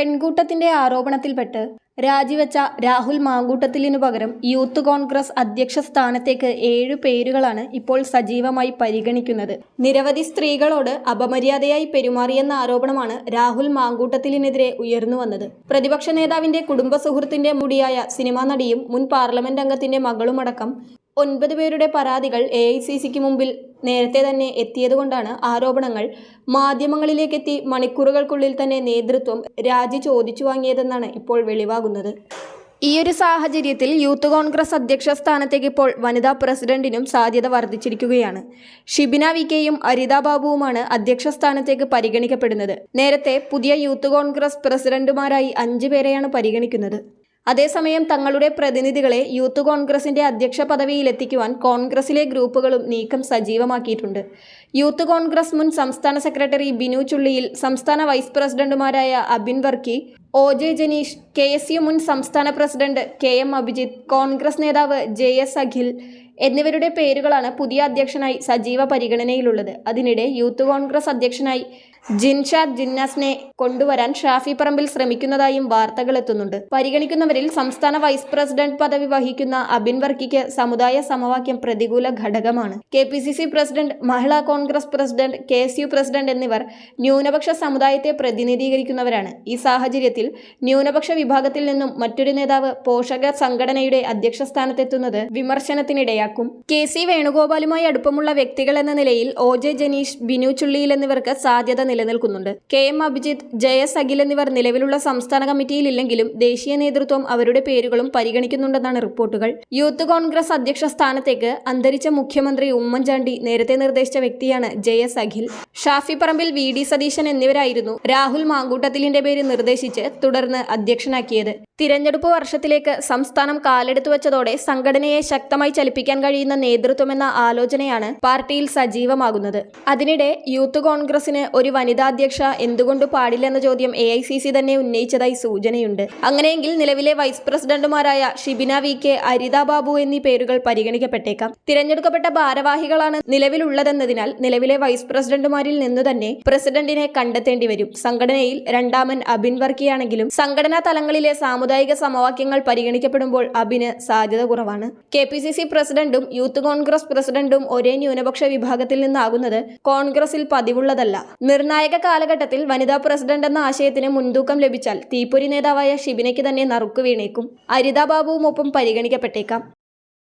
പെൺകൂട്ടത്തിന്റെ ആരോപണത്തിൽപ്പെട്ട് രാജിവെച്ച രാഹുൽ മാങ്കൂട്ടത്തിലിനു പകരം യൂത്ത് കോൺഗ്രസ് അധ്യക്ഷ സ്ഥാനത്തേക്ക് ഏഴു പേരുകളാണ് ഇപ്പോൾ സജീവമായി പരിഗണിക്കുന്നത്. നിരവധി സ്ത്രീകളോട് അപമര്യാദയായി പെരുമാറിയെന്ന ആരോപണമാണ് രാഹുൽ മാങ്കൂട്ടത്തിലിനെതിരെ ഉയർന്നു വന്നത്. പ്രതിപക്ഷ നേതാവിന്റെ കുടുംബ സുഹൃത്തിന്റെ മുടിയായ സിനിമാ നടിയും മുൻ പാർലമെന്റ് അംഗത്തിന്റെ മകളുമടക്കം ഒൻപത് പേരുടെ പരാതികൾ എ ഐ സി സിക്ക് മുമ്പിൽ നേരത്തെ തന്നെ എത്തിയതുകൊണ്ടാണ് ആരോപണങ്ങൾ മാധ്യമങ്ങളിലേക്കെത്തി മണിക്കൂറുകൾക്കുള്ളിൽ തന്നെ നേതൃത്വം രാജി ചോദിച്ചു വാങ്ങിയതെന്നാണ് ഇപ്പോൾ വെളിവാകുന്നത്. ഈയൊരു സാഹചര്യത്തിൽ യൂത്ത് കോൺഗ്രസ് അധ്യക്ഷ സ്ഥാനത്തേക്ക് ഇപ്പോൾ വനിതാ പ്രസിഡന്റിനും സാധ്യത വർദ്ധിച്ചിരിക്കുകയാണ്. ഷിബിന വി കെയും അരിത ബാബുവുമാണ് അധ്യക്ഷ സ്ഥാനത്തേക്ക് പരിഗണിക്കപ്പെടുന്നത്. നേരത്തെ പുതിയ യൂത്ത് കോൺഗ്രസ് പ്രസിഡന്റുമാരായി അഞ്ചു പേരെയാണ് പരിഗണിക്കുന്നത്. അതേസമയം തങ്ങളുടെ പ്രതിനിധികളെ യൂത്ത് കോൺഗ്രസിന്റെ അധ്യക്ഷ പദവിയിലെത്തിക്കുവാൻ കോൺഗ്രസിലെ ഗ്രൂപ്പുകളും നീക്കം സജീവമാക്കിയിട്ടുണ്ട്. യൂത്ത് കോൺഗ്രസ് മുൻ സംസ്ഥാന സെക്രട്ടറി ബിനു ചുള്ളിയിൽ സംസ്ഥാന വൈസ് പ്രസിഡന്റുമാരായ Abin Varkey O. J. Janeesh K. S. U മുൻ സംസ്ഥാന president K. M. Abhijith Congress നേതാവ് ജെ. എസ്. അഖിൽ എന്നിവരുടെ പേരുകളാണ് പുതിയ അധ്യക്ഷനായി സജീവ പരിഗണനയിലുള്ളത്. അതിനിടെ യൂത്ത് കോൺഗ്രസ് അധ്യക്ഷനായി ജിൻഷാദ് ജിന്നാസിനെ കൊണ്ടുവരാൻ ഷാഫി പറമ്പിൽ ശ്രമിക്കുന്നതായും വാർത്തകൾ എത്തുന്നുണ്ട്. പരിഗണിക്കുന്നവരിൽ സംസ്ഥാന വൈസ് പ്രസിഡന്റ് പദവി വഹിക്കുന്ന അബിൻ വർക്കിക്ക് സമുദായ സമവാക്യം പ്രതികൂല ഘടകമാണ്. K. P. C. C president Mahila Congress president K. S. U. President എന്നിവർ ന്യൂനപക്ഷ സമുദായത്തെ പ്രതിനിധീകരിക്കുന്നവരാണ്. ഈ സാഹചര്യത്തിൽ ന്യൂനപക്ഷ വിഭാഗത്തിൽ നിന്നും മറ്റൊരു നേതാവ് പോഷക സംഘടനയുടെ അധ്യക്ഷ സ്ഥാനത്തെത്തുന്നത് വിമർശനത്തിനിടയാക്കും. കെ സി വേണുഗോപാലുമായി അടുപ്പമുള്ള വ്യക്തികൾ എന്ന നിലയിൽ ഒ ജെ ജനീഷ് ബിനു ചുള്ളിയിൽ എന്നിവർക്ക് സാധ്യത നിലനിൽക്കുന്നുണ്ട്. കെ എം അഭിജിത്ത് ജയസ് അഖിൽ എന്നിവർ നിലവിലുള്ള സംസ്ഥാന കമ്മിറ്റിയിൽ ഇല്ലെങ്കിലും ദേശീയ നേതൃത്വം അവരുടെ പേരുകളും പരിഗണിക്കുന്നുണ്ടെന്നാണ് റിപ്പോർട്ടുകൾ. യൂത്ത് കോൺഗ്രസ് അധ്യക്ഷ സ്ഥാനത്തേക്ക് അന്തരിച്ച മുഖ്യമന്ത്രി ഉമ്മൻചാണ്ടി നേരത്തെ നിർദ്ദേശിച്ച വ്യക്തിയാണ് ജയസ് അഖിൽ ഷാഫി പറമ്പിൽ വി ഡി സതീശൻ എന്നിവരായിരുന്നു. രാഹുൽ മാങ്കൂട്ടത്തിലിന്റെ പേര് നിർദ്ദേശിച്ച് തുടർന്ന് അധ്യക്ഷനാക്കിയത്. തിരഞ്ഞെടുപ്പ് വർഷത്തിലേക്ക് സംസ്ഥാനം കാലെടുത്തു വെച്ചതോടെ സംഘടനയെ ശക്തമായി ചലിപ്പിക്കാൻ കഴിയുന്ന നേതൃത്വമെന്ന ആലോചനയാണ് പാർട്ടിയിൽ സജീവമാകുന്നത്. അതിനിടെ യൂത്ത് കോൺഗ്രസിന് ഒരു വനിതാ അധ്യക്ഷ എന്തുകൊണ്ട് പാടില്ലെന്ന ചോദ്യം എ തന്നെ ഉന്നയിച്ചതായി സൂചനയുണ്ട്. അങ്ങനെയെങ്കിൽ നിലവിലെ വൈസ് പ്രസിഡന്റുമാരായ ഷിബിന വി കെ അരിത ബാബു എന്നീ പേരുകൾ പരിഗണിക്കപ്പെട്ടേക്കാം. തിരഞ്ഞെടുക്കപ്പെട്ട ഭാരവാഹികളാണ് നിലവിലുള്ളതെന്നതിനാൽ നിലവിലെ വൈസ് പ്രസിഡന്റുമാരിൽ നിന്നു തന്നെ പ്രസിഡന്റിനെ കണ്ടെത്തേണ്ടി വരും. സംഘടനയിൽ രണ്ടാമൻ അബിൻ വർക്കിയാണെങ്കിലും സംഘടനാ തലങ്ങളിലെ സാമുദായിക സമവാക്യങ്ങൾ പരിഗണിക്കപ്പെടുമ്പോൾ അബിന് സാധ്യത കുറവാണ്. കെ പി സി സി പ്രസിഡന്റും യൂത്ത് കോൺഗ്രസ് പ്രസിഡന്റും ഒരേ ന്യൂനപക്ഷ വിഭാഗത്തിൽ നിന്നാകുന്നത് കോൺഗ്രസിൽ പതിവുള്ളതല്ല. നിർണായക കാലഘട്ടത്തിൽ വനിതാ പ്രസിഡന്റ് എന്ന ആശയത്തിന് മുൻതൂക്കം ലഭിച്ചാൽ തീപ്പൊരി നേതാവായ ഷിബിനയ്ക്ക് തന്നെ നറുക്കു വീണേക്കും. അരിതാബാബുവും ഒപ്പം പരിഗണിക്കപ്പെട്ടേക്കാം.